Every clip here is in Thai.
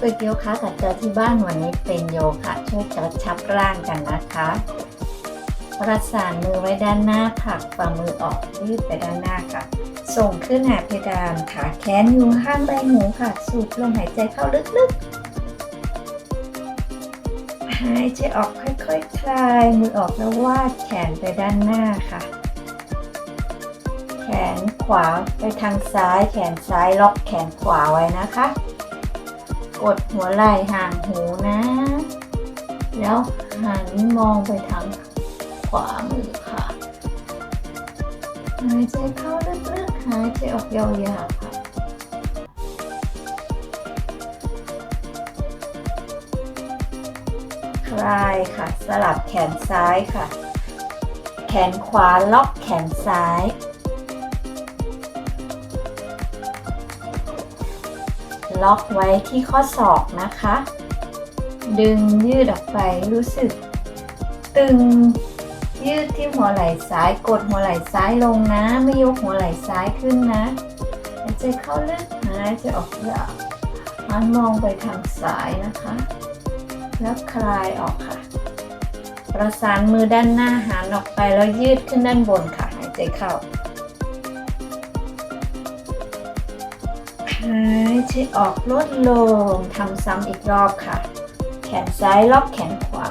ฝึกโยคะกับเจอที่บ้านวันนี้เป็นโยคะช่วยกระชับร่างกันนะคะ ประสานมือไว้ด้านหน้าผลักฝ่ามือออกยืดไปด้านหน้าค่ะ ส่งขึ้นหาเพดานขาแขนอยู่ข้างใบหูค่ะ สูดลมหายใจเข้าลึกๆ หายใจออกค่อยๆคคลายมือออกแล้ววาดแขนไปด้านหน้าค่ะ แขนขวาไปทางซ้าย แขนซ้ายล็อกแขนขวาไว้นะคะ กดหัวไหล่ห่างหูนะ แล้วหันมองไปทางขวามือค่ะ หายใจเข้าลึกๆ หายใจออกยาวๆค่ะคลายค่ะ สลับแขนซ้ายค่ะ แขนขวาล็อกแขนซ้าย ล็อกไว้ที่ข้อศอกนะคะ ดึงยืดออกไปรู้สึก ตึงยืดที่หัวไหล่ซ้ายกดหัวไหล่ซ้ายลงนะ ไม่ยกหัวไหล่ซ้ายขึ้นนะหายใจเข้าลึกหายใจออกยาวหันมองไปทางซ้ายนะคะ แล้วคลายออกค่ะ ประสานมือด้านหน้าหันออกไปแล้วยืดขึ้นด้านบนค่ะหายใจเข้าายใจออกลดลงทำซ้ำอีกรอบค่ะ แขนซ้ายล็อกแขนขวา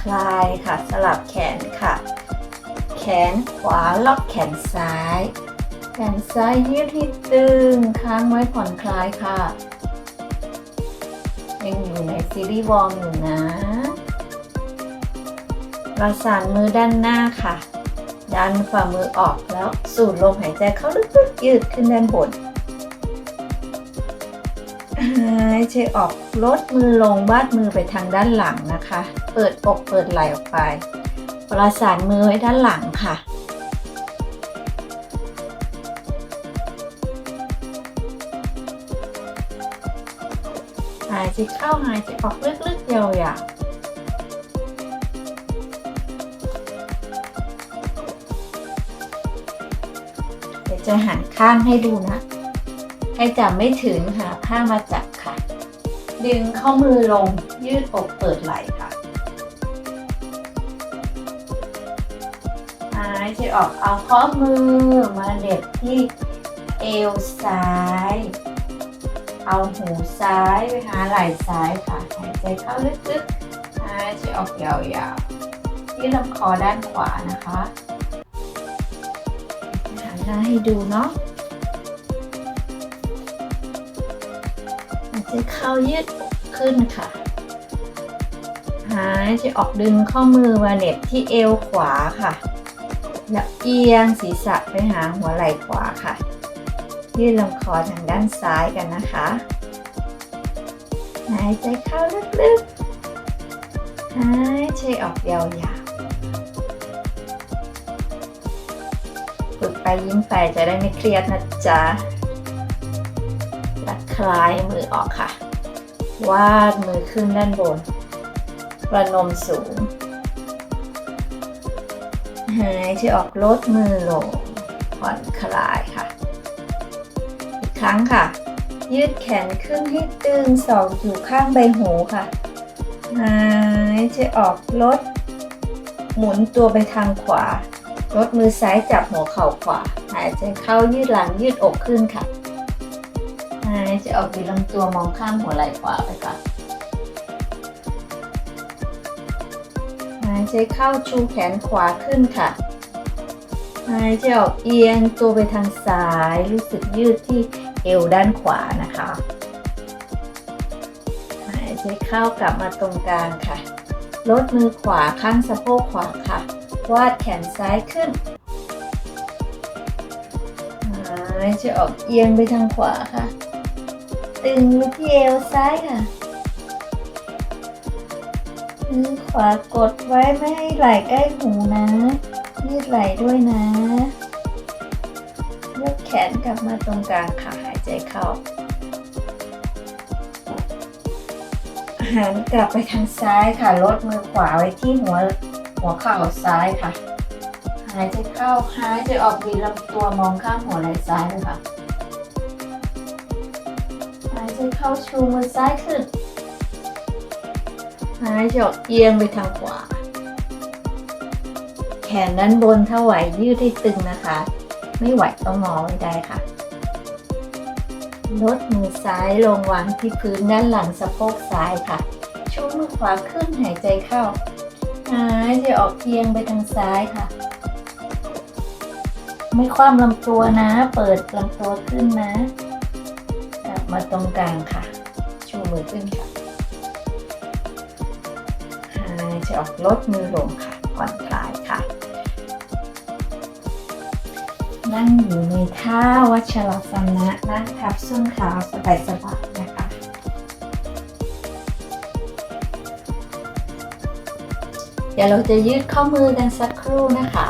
คลายค่ะสลับแขนค่ะ แขนขวาล็อกแขนซ้าย แขนซ้ายยืดให้ตึงค้างไว้ผ่อนคลายค่ะยังอยู่ในซีรีส์วอร์มอยู่นะประสานมือด้านหน้าค่ะ ดันฝ่ามือออกแล้วสูดลมหายใจเข้าลึกๆยืดขึ้นด้านบนหายใจออกลดมือลงวาดมือไปทางด้านหลังนะคะ เปิดอกเปิดไหล่ออกไป ประสานมือไว้ด้านหลังค่ะ หายใจเข้าหายใจออกลึกๆยาวๆ จะหันข้างให้ดูนะ ให้จับไม่ถึงหาผ้างมาจับค่ะ ดึงข้อมือลงยืดอกเปิดไหล่ค่ะหายใจออกเอาข้อมือมาเหน็บที่เอวซ้าย เอาหูซ้ายไปหาไหล่ซ้ายค่ะ หายใจเข้าลึกๆหายใจออกยาวๆที่ลำคอด้านขวานะคะ นหน้าให้ดูเนาะหายใจเข้ายืดขึ้นค่ะหายใจออกดึงข้อมือมาเหน็บที่เอวขวาค่ะแล้วเอียงศีรษะไปหาหัวไหล่ขวาค่ะ ยืดลำคอทางด้านซ้ายกันนะคะ หายใจเข้าลึกๆ หายใจออกยาว ไปยิ้มไปจะได้ไม่เครียดนะจ๊ะและคลายมือออกค่ะ วาดมือขึ้นด้านบน ประนมสูง หายใจออกลดมือลง ผ่อนคลายค่ะ อีกครั้งค่ะ ยืดแขนขึ้นให้ตึงสองอยู่ข้างใบหูค่ะ หายใจออกลด หมุนตัวไปทางขวา ลดมือซ้ายจับหัวเข่าขวา หายใจเข้ายืดหลังยืดอกขึ้นค่ะ หายใจออกดีลำตัวมองข้ามหัวไหล่ขวาไปก่อนหายใจเข้าชูแขนขวาขึ้นค่ะ หายใจออกเอียงตัวไปทางซ้าย รู้สึกยืดที่เอวด้านขวานะคะ หายใจเข้ากลับมาตรงกลางค่ะ ลดมือขวาข้างสะโพกขวาค่ะ วาดแขนซ้ายขึ้นหายใจออกเอียงไปทางขวาค่ะ ตึงที่เอวซ้ายค่ะมือขวากดไว้ไม่ให้ไหล่ใกล้หูนะ ยืดไหล่ด้วยนะ ยกแขนกลับมาตรงกลางค่ะ หายใจเข้า หันกลับไปทางซ้ายค่ะ ลดมือขวาไว้ที่หัว หัวเข่าซ้ายค่ะ หายใจเข้าหายใจออกบีลำตัวมองข้างหัวไหล่ซ้ายเลยค่ะ หายใจเข้าชูมือซ้ายขึ้น หายใจออกเอียงไปทางขวา แขนด้านบนถ้าไหวยืดให้ตึงนะคะ ไม่ไหวต้องงอไว้ได้ค่ะลดมือซ้ายลงวางที่พื้นด้านหลังสะโพกซ้ายค่ะ ชูมือขวาขึ้นหายใจเข้า หายใจออกเอียงไปทางซ้ายค่ะ ไม่คว่ำลำตัวนะ เปิดลำตัวขึ้นนะกลับมาตรงกลางค่ะ ชูมือขึ้นค่ะหายใจออกลดมือลงค่ะผ่อนคลายค่ะ นั่งอยู่ในท่าวัชรสนะนั่งทับส้นเท้าสบายๆนะคะ เดี๋ยวเราจะยืดข้อมือกันสักครู่นะคะ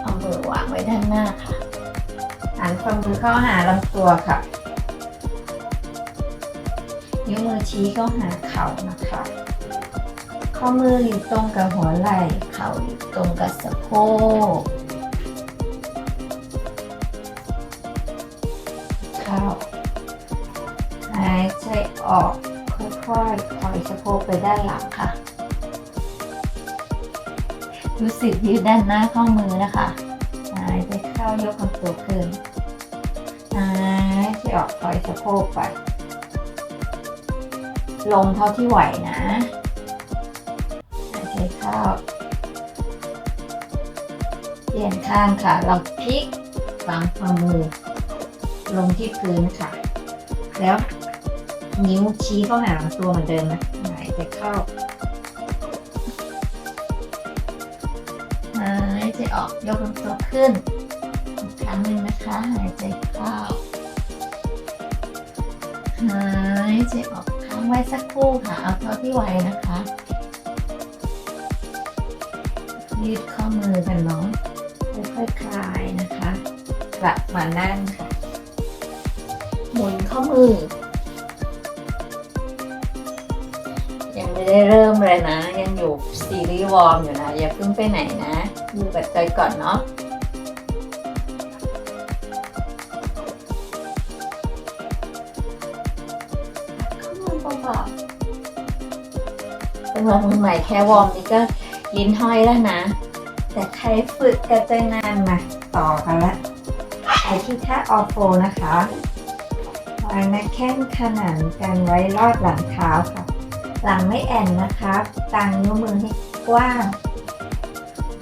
เอามือวางไว้ด้านหน้าค่ะหันความมือเข้าหาลำตัวค่ะ นิ้วมือชี้เข้าหาเข่านะคะ ข้อมืออยู่ตรงกับหัวไหล่ เข่าอยู่ตรงกับสะโพก ไปด้านหลังค่ะ รู้สึกยืดด้านหน้าข้อมือนะคะหายใจเข้ายกลำตัวขึ้นหายใจออกถอยสะโพกไป ลงเท่าที่ไหวนะหายใจเข้า เปลี่ยนข้างค่ะ เราพลิกวางฝ่ามือ ลงที่พื้นค่ะ แล้วนิ้วชี้เข้าหาตัวเหมือนเดิมนะ เข้าหายใจออกยกลำตัวขึ้นอีกครั้งหนึ่งนะคะหายใจเข้าหายใจออกค้างไว้สักครู่ค่ะเอาเท่าที่ไหวนะคะยืดข้อมือกันเนาะค่อยๆคลายนะคะกลับมานั่งค่ะ หมุนข้อมือ ไม่ได้เริ่มเลยนะ ยังอยู่ซีรีส์วอร์มอยู่นะ อย่าเพิ่งไปไหนนะอยู่กับใจก่อนเนาะเบาๆสำหรับมือใหม่แค่วอร์มนี่ก็ลิ้นห้อยแล้วนะ แต่ใครฝึกกันใจนานมาต่อกันละไปที่ท่าออโฟนะคะวางหน้าแข้งขนานกันไว้รอบหลังเท้าค่ะ หลังไม่แอนนะคะตั้งนิ้วมือให้กว้าง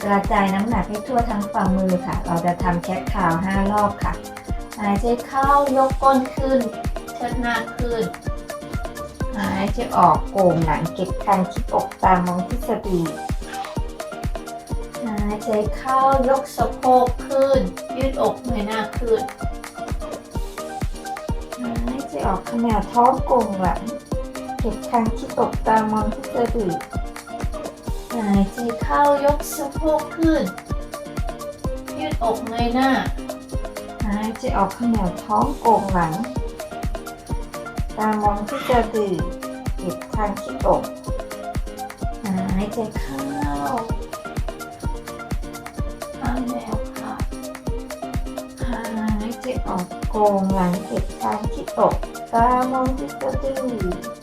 กระจายน้ำหนักให้ทั่วทั้งฝ่ามือค่ะ เราจะทำแคทขาว5รอบค่ะ หายใจเข้ายกก้นขึ้น เชิดหน้าขึ้น หายใจออกโก่งหลังเก็บคันคิดอกตามมองที่สะดือหายใจเข้ายกสะโพกขึ้น ยืดอกเงยหน้าขึ้น หายใจออกขนาดท้องโก่งหลัง เก็บคันคิดอกตามมองที่สะดือหายใจเข้ายกสะโพกขึ้น ยืดอกเงยหน้า หายใจออกขนาดท้องโก่งหลัง ตามองที่จะดือเก็บทางที่อกหายใจเข้าหายใจออกค่ะ หายใจออกโกงหลังเก็บทางที่อกตามองที่จะดือ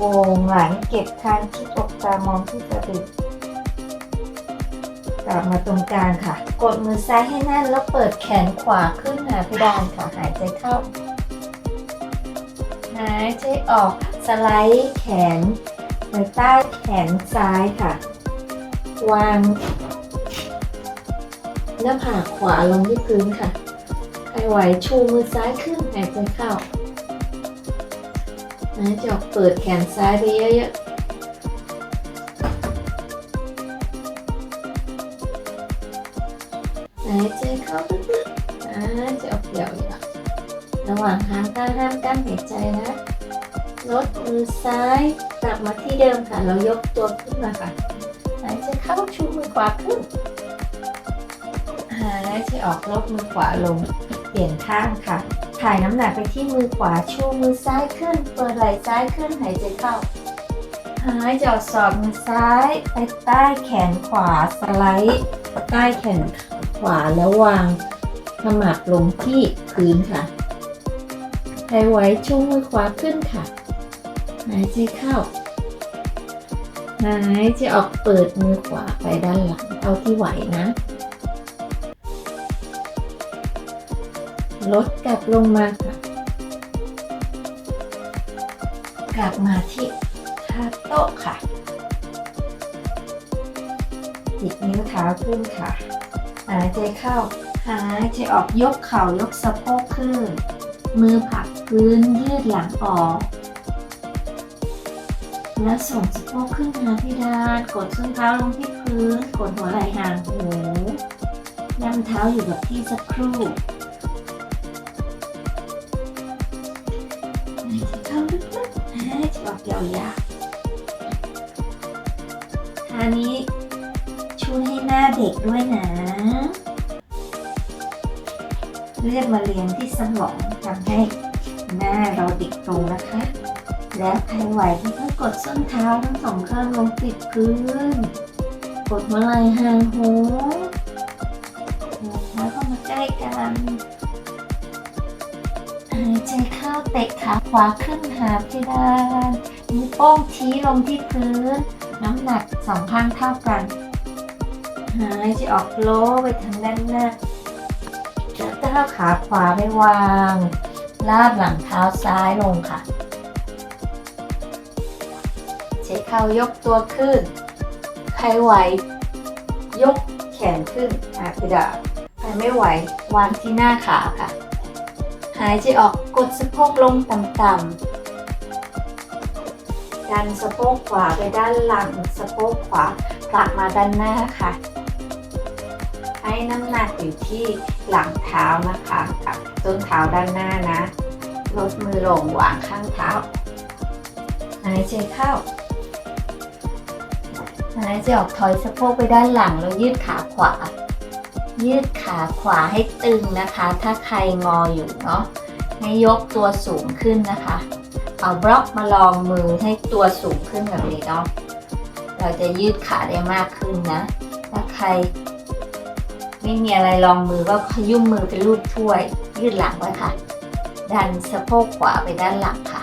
โกงหลังเก็บคางที่อกตามองที่สะดือกลับมาตรงกลางค่ะ กดมือซ้ายให้แน่นแล้วเปิดแขนขวาขึ้นหาเพดานค่ะ หายใจเข้า หายใจออก สไลด์แขนไปใต้แขนซ้ายค่ะ วางหน้าผากขวาลงที่พื้นค่ะใครไหวชูมือซ้ายขึ้นหายใจเข้า หายใจออกเปิดแขนซ้ายไปเยอะๆหายใจเข้าลึกๆหายใจออกยาวๆระหว่างหางตาห้ามกั้นหายใจนะ ลดมือซ้ายกลับมาที่เดิมค่ะ เรายกตัวขึ้นมาค่ะ หายใจเข้าชูมือขวาขึ้น หายใจออกลบมือขวาลง เปลี่ยนข้างค่ะ ถ่ายน้ำหนักไปที่มือขวาชูมือซ้ายขึ้น เปิดไหล่ซ้ายขึ้นหายใจเข้า หายใจออกสอดมือซ้ายไปใต้แขนขวาสไลด์ใต้แขนขวาแล้ววางขมับลงที่พื้นค่ะใครไหวชูมือขวาขึ้นค่ะ หายใจเข้า หายใจออกเปิดมือขวาไปด้านหลังเท่าที่ไหวนะ ลดกลับลงมาค่ะ กลับมาที่ท่าโต๊ะค่ะจิบนิ้วเท้าขึ้นค่ะ หายใจเข้า หายใจออกยกเข่ายกสะโพกขึ้น มือผลักพื้นยืดหลังออก แล้วส่งสะโพกขึ้นมาที่ด้าน กดส้นเท้าลงที่พื้น กดหัวไหล่ห่างหูย่ำเท้าอยู่กับที่สักครู่ ยาวๆท่านี้ช่วยให้หน้าเด็กด้วยนะ เลือดมาเลี้ยงที่สมองทำให้หน้าเราเด็กลงนะคะ แล้วใครไหวก็กดส้นเท้าทั้งสองข้างลงติดพื้น กดหัวไหล่ห่างหูหัวเท้าเข้ามาใกล้กันหายใจเข้าเตะขาขวาขึ้นหาเพดาน โป้งชี้ลงที่พื้น น้ำหนักสองข้างเท่ากันหายใจออกโล้ไปทางด้านหน้าแล้วก้าวขาขวาไปวาง ลาดหลังเท้าซ้ายลงค่ะ ใช้เข่ายกตัวขึ้น ใครไหว ยกแขนขึ้นหาเพดาใครไม่ไหว วางที่หน้าขาค่ะ หายใจออกกดสะโพกลงต่ำๆ ดันสะโพกขวาไปด้านหลังสะโพกขวาผลักมาด้านหน้าค่ะ ให้น้ำหนักอยู่ที่หลังเท้านะคะกับต้นเท้าด้านหน้านะลดมือลงวางข้างเท้าหายใจเข้าหายใจออกถอยสะโพกไปด้านหลังแล้วยืดขาขวา ยืดขาขวาให้ตึงนะคะ ถ้าใครงออยู่เนาะให้ยกตัวสูงขึ้นนะคะ เอาบล็อกมาลองมือให้ตัวสูงขึ้นแบบนี้เนาะเราจะยืดขาได้มากขึ้นนะ ถ้าใคร ไม่มีอะไรลองมือก็ขยุ่มมือเป็นรูปถ้วย ยืดหลังไว้ค่ะ ดันสะโพกขวาไปด้านหลังค่ะ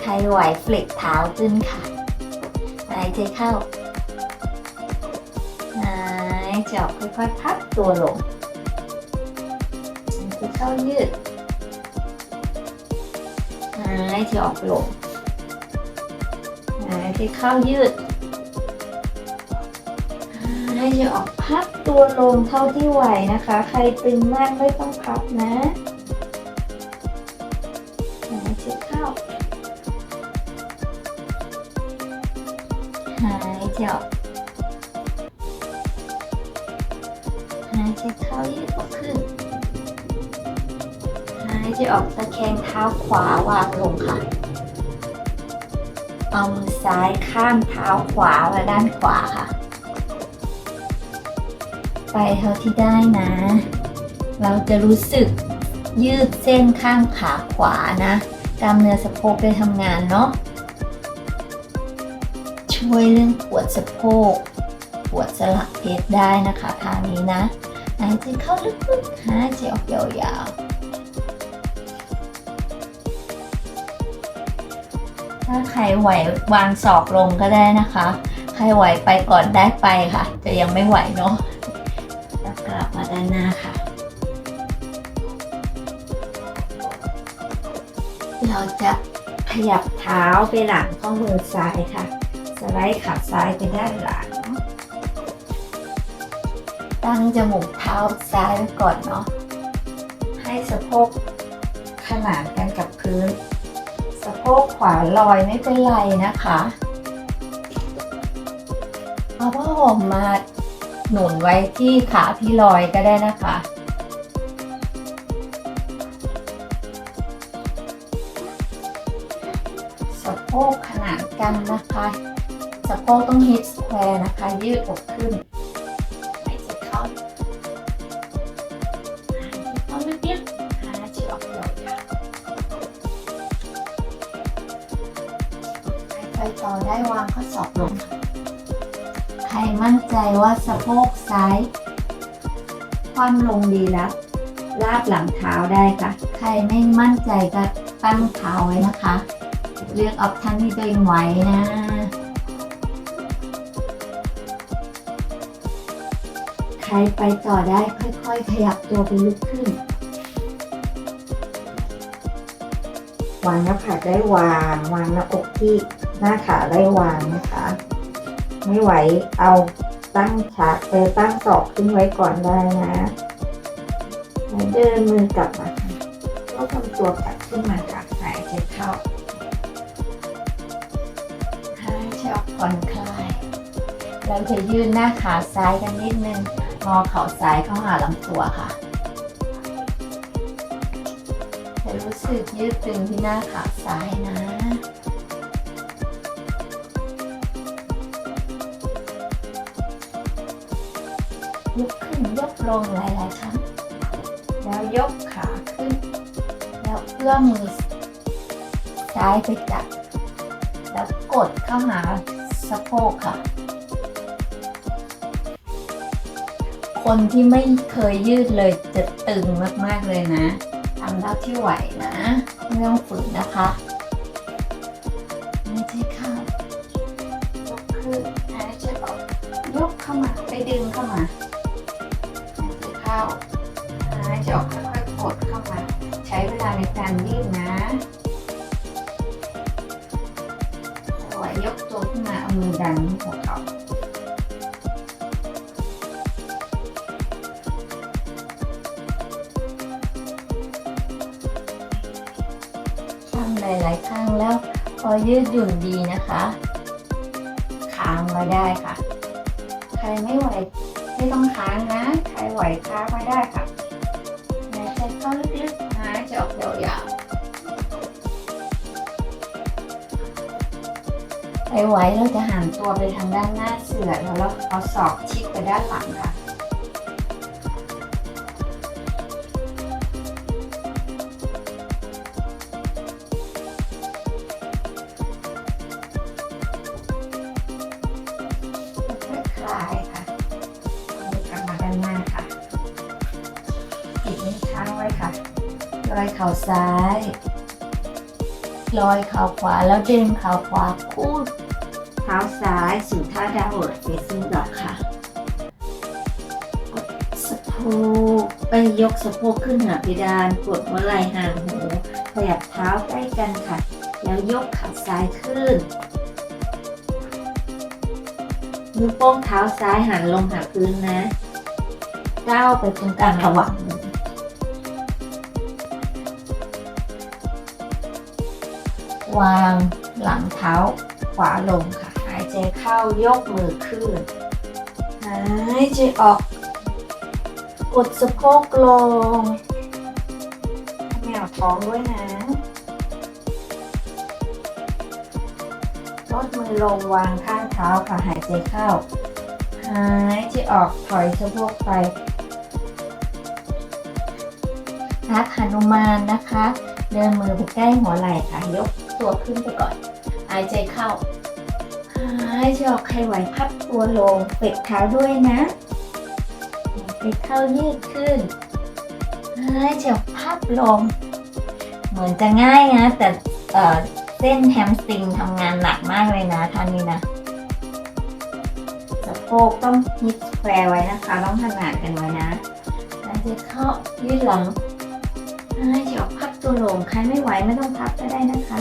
ใครไหวเฟล็กเท้าขึ้นค่ะหายใจเข้าหายใจออกค่อยๆพับตัวลง เข้ายืดหายใจออกลงหายใจเข้ายืดหายใจออกพับตัวลงเท่าที่ไหวนะคะ ใครตึงมากไม่ต้องพับนะหายใจเข้าหายใจออกหายใจเข้ายืดออกขึ้น หายใจออกตะแคงเท้าขวาวางลงค่ะ เอามือซ้ายข้ามเท้าขวามาด้านขวาค่ะ ไปเท่าที่ได้นะ เราจะรู้สึกยืดเส้นข้างขาขวานะ กล้ามเนื้อสะโพกได้ทำงานเนาะ ช่วยเรื่องปวดสะโพก ปวดสลักเพชได้นะคะท่านี้นะหายใจเข้าลึกๆหายใจออกยาวๆ ถ้าใครไหววางศอกลงก็ได้นะคะ ใครไหวไปก่อนได้ไปค่ะ แต่ยังไม่ไหวเนาะแล้วกลับมาด้านหน้าค่ะ เราจะขยับเท้าไปหลังข้อมือซ้ายค่ะ สไลด์ขาซ้ายไปด้านหลัง ตั้งจมูกเท้าซ้ายไว้ก่อนเนาะ ให้สะโพกขนานกันกับพื้น พกขวาลอยไม่เป็นไรนะคะเอาผ้าห่มมาหนุนไว้ที่ขาที่ลอยก็ได้นะคะสะโพกขนานกันนะคะสะโพกต้องฮิตสแควร์นะคะ ยืดอกขึ้น ได้วางข้อศอกลงใครมั่นใจว่าสะโพกซ้ายคว่ำลงดีแล้วลาบหลังเท้าได้ค่ะ ใครไม่มั่นใจก็ตั้งเท้าไว้นะคะ เลือกออปชันที่ตัวเองไหวนะใครไปต่อได้ค่อยๆ ขยับตัวไปลุกขึ้น วางหน้าผากได้วาง วางหน้าอกที่ หน้าขาได้วางนะคะ ไม่ไหวเอาตั้งฉากเออตั้งศอกขึ้นไว้ก่อนได้นะแล้วเดินมือกลับมาก็ทำตัวกลับขึ้นมาค่ะหายใจเข้าหายใจออกผ่อนคลายเราจะยืนหน้าขาซ้ายกันนิดนึงงอเข่าซ้ายเข้าหาลำตัวค่ะจะรู้สึกยืดตึงที่หน้าขาซ้ายนะ ลงหลายๆครั้ง แล้วยกขาขึ้น แล้วเอื้อมมือซ้ายไปจับ แล้วกดเข้าหาสะโพกค่ะ คนที่ไม่เคยยืดเลยจะตึงมากๆเลยนะทำเท่าที่ไหวนะไม่ต้องฝืนนะคะไม่ใช่เข้ายกขึ้นหายใจออกยกเข้ามาไปดึงเข้ามา เข้าหายใจออกค่อยๆกดเข้ามา ใช้เวลาในการยืดนะไหวยกตัวขึ้นมาเอามือดันหัวเข่าทำหลายๆครั้งแล้วพอยืดหยุ่นดีนะคะค้างไว้ได้ค่ะ ใครไม่ไหวไม่ต้องค้างนะ ไหวค้างไว้ได้ค่ะหายใจเข้าลึกๆหายใจออกยาวๆไปไหวเราจะหันตัวไปทางด้านหน้าเสือแล้วเราเอาศอกชิดไปด้านหลังค่ะ ซ้าย ลอยเข่าขวาแล้วดึงเข่าขวาคู่เท้าซ้ายสู่ท่าดาวเวิร์ดเฟซิ่งดอกค่ะสะโพกไปยกสะโพกขึ้นหนือเพดานกดหัวไหล่ห่างหูขยับเท้าใกล้กันค่ะ แล้วยกขาซ้ายขึ้นนิ้วโป้งเท้าซ้ายหันลงหาพื้นนะก้าวไปตรงกลางระหว่างมือ วางหลังเท้าขวาลงค่ะ หายใจเข้ายกมือขึ้น หายใจออก กดสะโพกลงแมวท้องด้วยนะลดมือลงวางข้างเท้าค่ะหายใจเข้า หายใจออกถอยสะโพกไปนักหนุมานนะคะ เดินมือไปใกล้หัวไหล่ค่ะยก ตัวขึ้นไปก่อน หายใจเข้า หายใจออกใครไหวพับตัวลงเป็ดเท้าด้วยนะเป็ดเข้ายืดขึ้นหายใจออกพับลง เหมือนจะง่ายนะ แต่เอ่อเส้นแฮมสตริงทำงานหนักมากเลยนะท่านนี้นะสะโพกต้องฮิตสแควไว้นะคะ ต้องถนัดกันไว้นะหายใจเข้ายืดหลังหายใจออกพับตัวลง ใครไม่ไหวไม่ต้องพับก็ได้นะคะ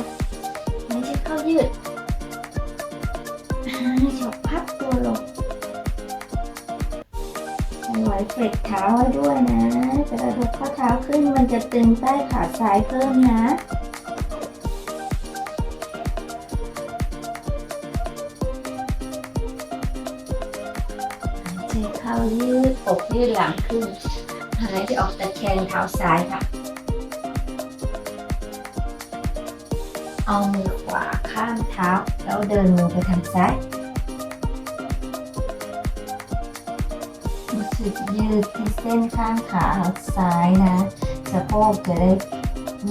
ยใจเข้ายืดหายใจออกพับตัวลงไม่ไหวเฟล็ดเท้าไว้ด้วยนะ จะกระดกข้อเท้าขึ้นมันจะตึงใต้ขาซ้ายเพิ่มนะหายใจเข้ายืดอกยืดหลังขึ้นหายใจออกตะแคงเท้าซ้ายค่ะ เอามือขวาข้ามเท้า แล้วเดินมือไปทางซ้ายรู้สึกยืดที่เส้นข้างขาซ้ายนะสะโพกจะได้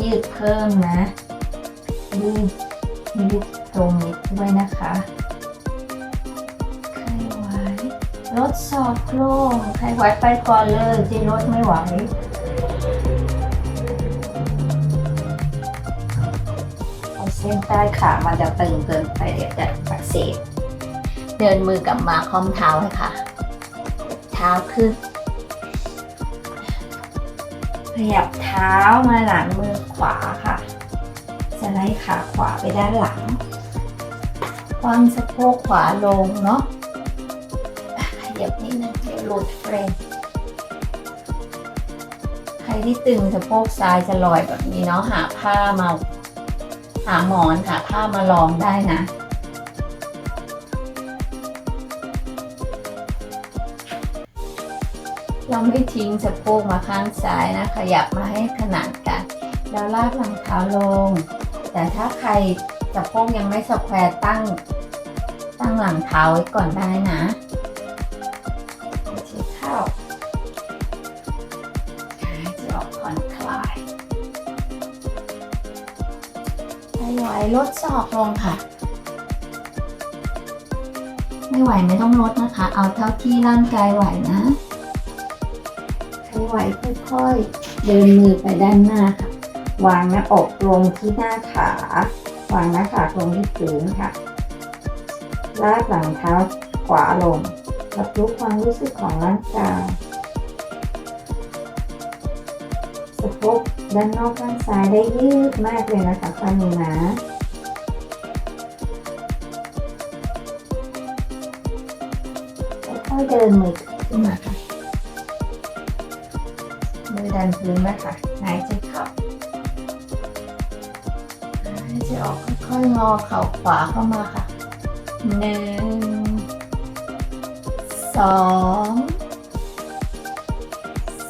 ยืดเพิ่มนะยืดยืดตรงนี้ด้วยนะคะไขว้รถสอบโครงไขว้ไปก่อนเลยที่รถไม่ไหว เส้นใต้ขามันจะตึงเกินไปเดี๋ยวจะอักเสบเดินมือกลับมาคอมเท้าเลยค่ะ เท้าขึ้น ขยับเท้ามาหลังมือขวาค่ะสไลด์ขาขวาไปด้านหลังวางสะโพกขวาลงเนาะขยับนิดนึงเดี๋ยวหลุดเฟรมใครที่ตึงสะโพกซ้ายจะลอยแบบนี้เนาะหาผ้ามา หาหมอนหาผ้ามารองได้นะ เราไม่ทิ้งสะโพกมาข้างซ้ายนะ ขยับมาให้ขนานกัน แล้วลากหลังเท้าลง แต่ถ้าใครสะโพกยังไม่สแควร์ตั้ง ตั้งหลังเท้าไว้ก่อนได้นะ ไม่ไหวลดศอกลงค่ะ ไม่ไหวไม่ต้องลดนะคะ เอาเท่าที่ร่างกายไหวนะใครไหวค่อยๆเดินมือไปด้านหน้าค่ะ วางหน้าอกลงที่หน้าขา วางหน้าขาลงที่พื้นค่ะลากหลังเท้าขวาลงรับรู้ความรู้สึกของร่างกาย ด้านนอกข้างซ้ายได้ยืดมากเลยนะคะฟังนี้นะค่อยเดินมือขึ้นมาค่ะมือดันพื้นไว้ค่ะหายใจเข้าหายใจออกค่อยๆงอเข่าขวาเข้ามาค่ะหนึ่งสอง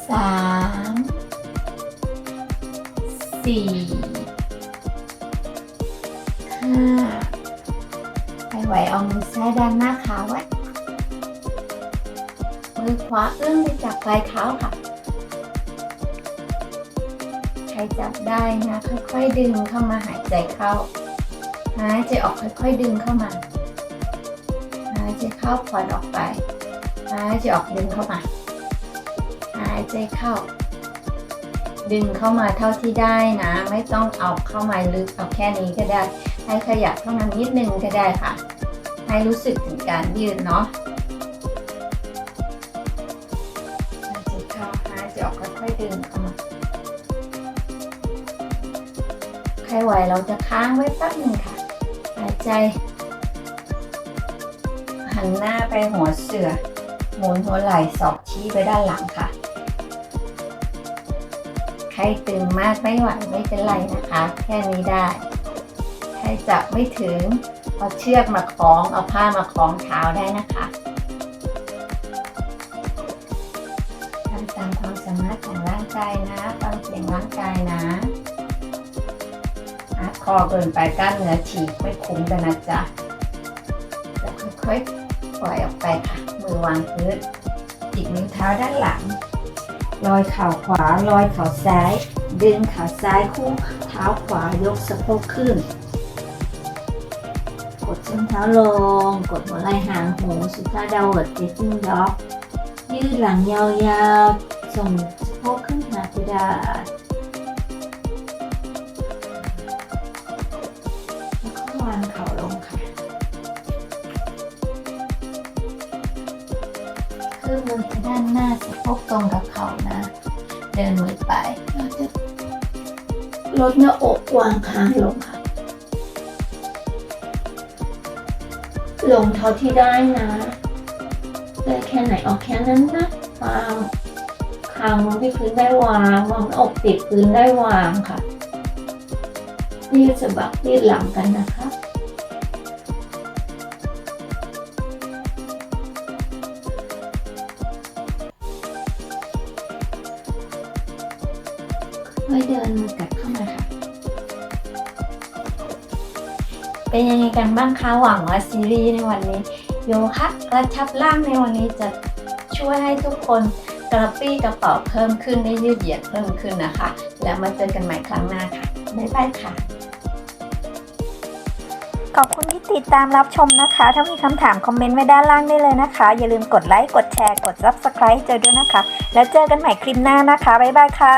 สาม สี่ห้าใครไหวเอามือซ้ายด้านหน้าขาไว้ มือขวาเอื้อมไปจับปลายเท้าค่ะ ใครจับได้นะ ค่อยๆดึงเข้ามาหายใจเข้า หายใจออกค่อยๆดึงเข้ามา หายใจเข้าผ่อนออกไป หายใจออกดึงเข้ามา หายใจเข้า ดึงเข้ามาเท่าที่ได้นะ ไม่ต้องเอาเข้ามาลึกเอาแค่นี้ก็ได้ ให้ขยับเข้ามานิดนึงก็ได้ค่ะ ให้รู้สึกถึงการยืดเนาะหายใจเข้าหาจออกค่อยๆดึงเข้ามาใครไหวเราจะค้างไว้แป๊บหนึ่งค่ะ หายใจ หันหน้าไปหัวเสือหมุนหัวไหล่ศอกชี้ไปด้านหลังค่ะ ใครตึงมากไม่ไหวไม่เป็นไรนะคะ แค่นี้ได้ใครจับไม่ถึง เอาเชือกมาคล้อง เอาผ้ามาคล้องเท้าได้นะคะทำตามความสามารถของร่างกายนะฟังเสียงร่างกายนะอาคอเกินไปกล้ามเนื้อฉีกไม่คุ้มกันนะจ๊ะค่อยๆปล่อยออกไปค่ะ มือวางพื้นจิกนิ้วเท้าด้านหลัง ลอยเข่าขวาลอยเข่าซ้าย ดึงขาซ้ายคู่เท้าขวายกสะโพกขึ้น กดส้นเท้าลง กดหัวไหล่หางหูสุดท้ายดาวเวิร์ดเจสซิ่งด็อกยืดหลังยาวๆส่งสะโพกขึ้นหาเพดาน พกตรงกับเขานะ เดินมือไปเราจะลดหน้าอกวางค้างลงค่ะ ลงเท่าที่ได้นะได้แค่ไหนเอาแค่นั้นนะวางคางลงที่พื้นได้วางวางหน้าอกติดพื้นได้วางค่ะยืดสะบักยืดหลังกันนะคะ บ้างคะหวังว่าซีรีส์ในวันนี้ โยคะกระชับร่างในวันนี้จะช่วยให้ทุกคนกระปี้กระเป๋าเพิ่มขึ้นได้ยืดเหยียดเพิ่มขึ้นนะคะ แล้วมาเจอกันใหม่ครั้งหน้าค่ะบ๊ายบายค่ะ ขอบคุณที่ติดตามรับชมนะคะ ถ้ามีคำถามคอมเมนต์ไว้ด้านล่างได้เลยนะคะ อย่าลืมกดไลค์กดแชร์กด Subscribe เจอด้วยนะคะ แล้วเจอกันใหม่คลิปหน้านะคะบ๊ายบายค่ะ